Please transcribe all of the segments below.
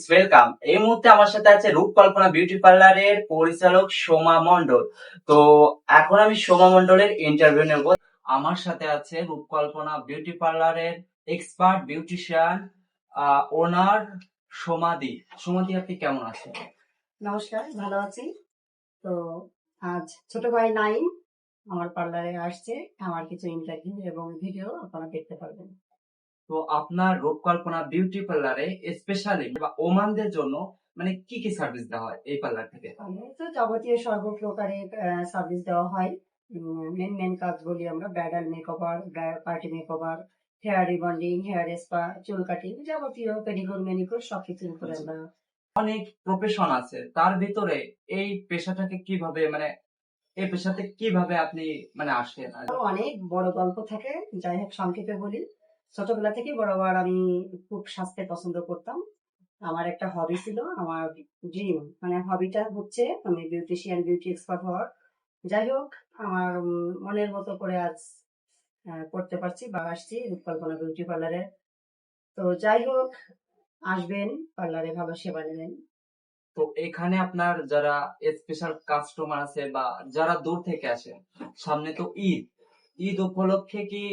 Friends welcome এই মুহূর্তে আমার সাথে আছে রূপকল্পনা বিউটি পার্লারের পরিচালক সোমা মণ্ডল। তো এখন আমি সোমা মণ্ডলের ইন্টারভিউ নেব। আমার সাথে আছে রূপকল্পনা বিউটি পার্লারের এক্সপার্ট বিউটিশিয়ান ওনার সোমাদি সোমাদি আপনি কেমন আছেন? নমস্কার, ভালো আছি। তো আজ ছোট ভাই নাই আমার পার্লারে আসছে। আমার কিছু ইন্টারভিউ এবং ভিডিও আপনারা দেখতে পারবেন। তো আপনার রূপকল্পনা বিউটি পার্লারে স্পেশালি বা ওমানদের জন্য মানে কি কি সার্ভিস দেওয়া হয় এই পার্লার থেকে? তো যাবতীয় সর্বপ্রকারের সার্ভিস দেওয়া হয়। মেন মেন কাজগুলি আমরা bridal makeover party makeover hair rebonding hair spa চুল কাটিং যাবতীয় পেডিকিউর ম্যানিকিউর সবকিছু করে আমরা অনেক প্রফেশন আছে। তার ভিতরে এই পেশাটাকে কীভাবে মানে এই পেশাতে কীভাবে আপনি মানে আসেন? অনেক বড় গল্প থাকে। যাই হোক সংক্ষেপে বলি। ছোটবেলা থেকে বরাবর আমি খুব স্বাস্থ্য পছন্দ করতাম। আমার একটা হবি ছিল, আমার ড্রিম মানে হবিটা হচ্ছে আমি বিউটিশিয়ান বিউটি এক্সপার্ট হওয়ার। যাই হোক, আমার মনের মতো করে আজ করতে পারছি বা আসছি রূপকল্পনা বিউটি পার্লারে তো যাই হোক, আসবেন পার্লারে ভালো সেবা নেবেন। তো এখানে আপনার যারা স্পেশাল কাস্টমার আছে বা যারা দূর থেকে আসে, সামনে তো ঈদ। ঈদ উপলক্ষে কি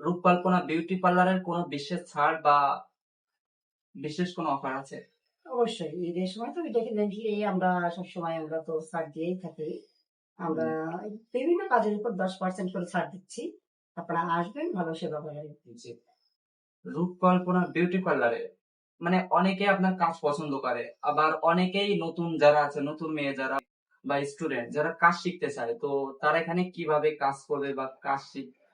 রূপকল্পনা বিউটি পার্লারের কোনো বিশেষ ছাড় বা বিশেষ কোনো অফার আছে? অবশ্যই। ঈদের সময় তো এটাকে দেখি আমরা সবসময় আমরা তো ছাড় দিয়েই থাকি। আমরা বিভিন্ন কাজের উপর দশ পার্সেন্ট করে ছাড় দিচ্ছি। আপনারা আসবেন ভালো সেবা পাবেন রূপকল্পনা বিউটি পার্লারে মানে অনেকে আপনার কাজ পছন্দ করে আবার অনেকেই নতুন যারা আছে নতুন মেয়ে যারা বা স্টুডেন্ট যারা কাজ শিখতে চায় তো তারা এখানে কীভাবে কাজ করবে বা কাজ শিখবে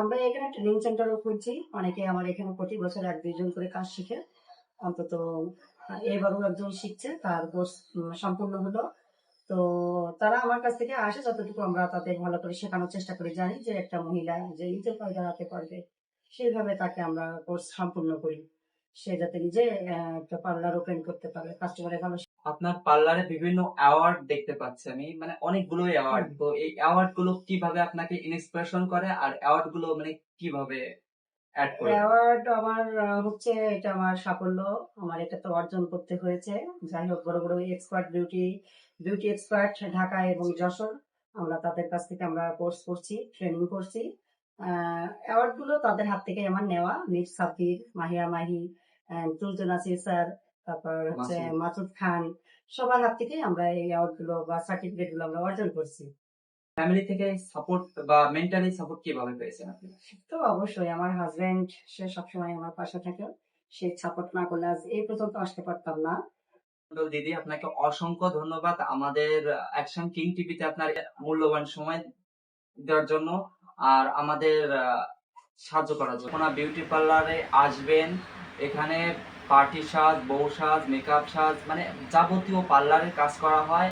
আমরা এখানে ট্রেনিং সেন্টারও খুলছি অনেকে আমার এখানে প্রতি বছর এক দুইজন করে কাজ শিখে। অন্তত এবারও একজন শিখছে, তার কোর্স সম্পূর্ণ হলো। তো তারা আমার কাছ থেকে আসে, যতটুকু আমরা তাদের ভালো করে শেখানোর চেষ্টা করে। জানি যে একটা মহিলা যে নিজের পায়ে দাঁড়াতে পারবে, সেইভাবে তাকে আমরা কোর্স সম্পূর্ণ করি। সে যাতে নিজে একটা পার্লার ওপেন করতে পারে কাস্টমারের ভালো আপনার পার্লারে বিভিন্ন অ্যাওয়ার্ড দেখতে পাচ্ছি আমি মানে অনেকগুলো অ্যাওয়ার্ড তো এই অ্যাওয়ার্ডগুলো কীভাবে আপনাকে ইন্সপিরেশন করে আর অ্যাওয়ার্ডগুলো মানে কীভাবে অ্যাড করে? অ্যাওয়ার্ড আমার হচ্ছে এটা আমার সাফল্য আমার এটা তো অর্জন করতে হয়েছে। যাই হোক বড় বড় expert beauty beauty expert Dhaka এবং যশোর আমরা তাদের কাছ থেকে আমরা কোর্স করছি ট্রেনিং করছি। অ্যাওয়ার্ডগুলো তাদের হাত থেকে আমার নেওয়া। মির সাব্বির মাহিয়া মাহি তুলতুল নাসির স্যার তারপর হচ্ছে মাসুদ। খান সবার হাত থেকে আমরা এই অ্যাওয়ার্ডগুলো বা সার্টিফিকেটগুলো আমরা অর্জন করছি। ফ্যামিলি থেকে সাপোর্ট বা মেন্টালি সাপোর্ট কীভাবে পেয়েছেন আপনি? তো অবশ্যই আমার হাজবেন্ড সে সবসময় আমার পাশে থাকে। সে সাপোর্ট না করলে আজ এই পর্যন্ত আসতে পারতাম না। দিদি আপনাকে অসংখ্য ধন্যবাদ। আমাদের অ্যাকশন কিং টিভিতে আপনার মূল্যবান সময় দেওয়ার জন্য আর আমাদের সাহায্য করার জন্য। বিউটি পার্লারে আসবেন। এখানে পার্টি সাজ বউ সাজ মেকআপ সাজ মানে যাবতীয় পার্লারের কাজ করা হয়।